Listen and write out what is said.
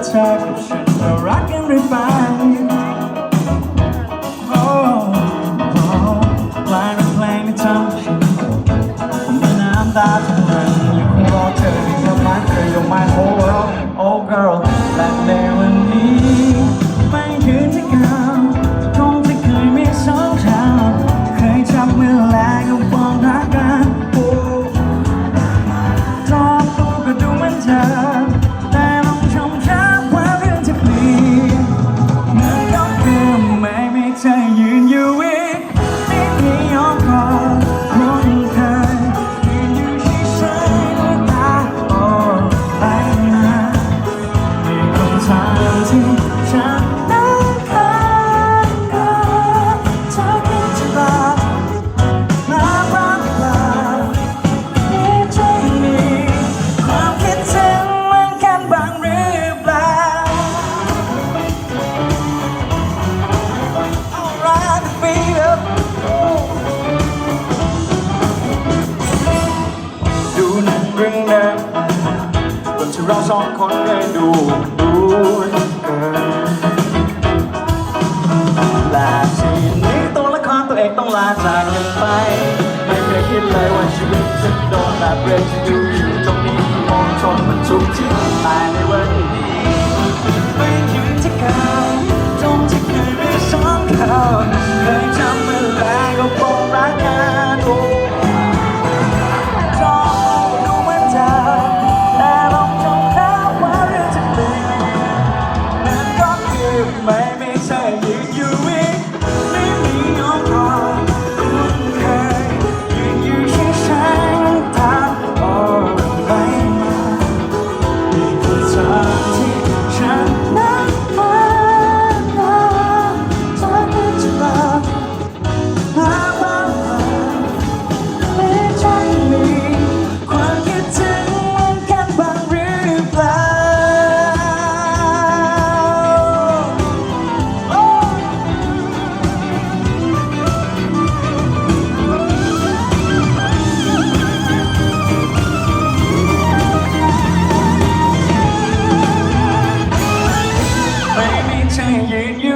attack of shit, so I can refine เราสองคนได้ดูดูและทีนี้ตัวละครตัวเองต้องลาจากกันไป ไม่เคยคิดเลยว่าชีวิตจะโดนแบบเรื่องที่อยู่ตรงนี้ You.